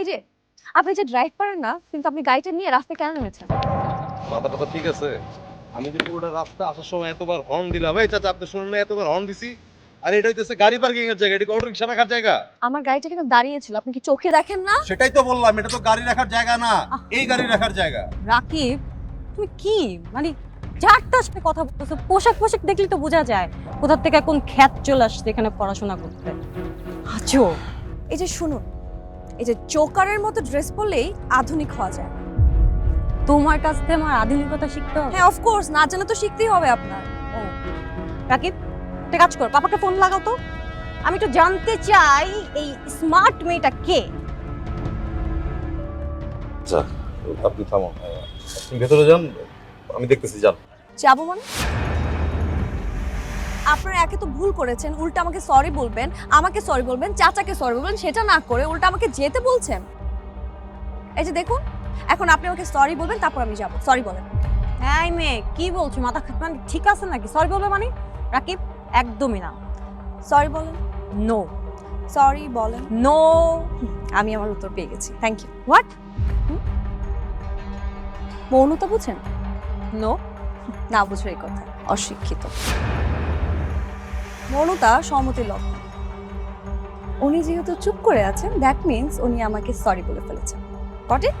এই যে আপনি যে ড্রাইভ পারেন না কিন্তু আপনি গাড়িটা নিয়ে রাস্তায় কেন নেমেছেন? মাথা টাথা ঠিক আছে। আমি যে পুরোটা রাস্তা আসার সময় এতবার হর্ন দিলাম। এই চাচা আপনি শুনুন না এতবার হর্ন দিছি। আর এটা হইতেছে গাড়ি পার্কিং এর জায়গা এটা অটো রিক্সা রাখার জায়গা? আমার গাড়িটা কিন্তু দাঁড়িয়ে ছিল আপনি কি চোখে দেখেন না? সেটাই তো বললাম এটা তো গাড়ি রাখার জায়গা না। এই গাড়ি রাখার জায়গা। রাকিব তুমি কি? মানে যার তার সাথে কথা বলতেছো পোশাক পোশাক দেখলে তো বোঝা যায় কোথা থেকে কোন খ্যাত চলে আসছে এখানে পড়াশোনা করতে। আছো এই যে শুনুন এই যে জোকারের মতো ড্রেস পরলেই আধুনিক হওয়া যায়। তোমার কাছ থেকে আমার আধুনিকতা শিখতে হবে? হ্যাঁ অফকোর্স না জানা তো শিখতেই হবে আপনার। ও। রাকিব একটা কাজ কর পাপাকে ফোন লাগাও তো। আমি তো জানতে চাই এই স্মার্ট মেয়েটা কে? আপনি থামুন আপনি ভেতরে যান আমি দেখতেছি যান। যাব মানে? আপনারা একে তো ভুল করেছেন উল্টা আমাকে সরি বলবেন আমাকে সরি বলবেন চাচাকে সরি বলবেন সেটা না করে উল্টা আমাকে যেতে বলছেন। এই যে দেখুন এখন আপনি আমাকে সরি বলবেন তারপর আমি যাব। সরি বলেন। এই মেয়ে কি বলছো? মাথা মানে ঠিক আছে নাকি? সরি বলবে মানে? রাকিব একদমই না। সরি বলেন। নো সরি বলেন। নো আমি আমার উত্তর পেয়ে গেছি। থ্যাংক ইউ হোয়াট মৌনতা বুঝেন? নো না বুঝো এই কথা। অশিক্ষিত। মৌনতা সম্মতির লক্ষণ উনি যেহেতু চুপ করে আছেন দ্যাট মিন্স উনি আমাকে সরি বলে ফেলেছেন। কট ইট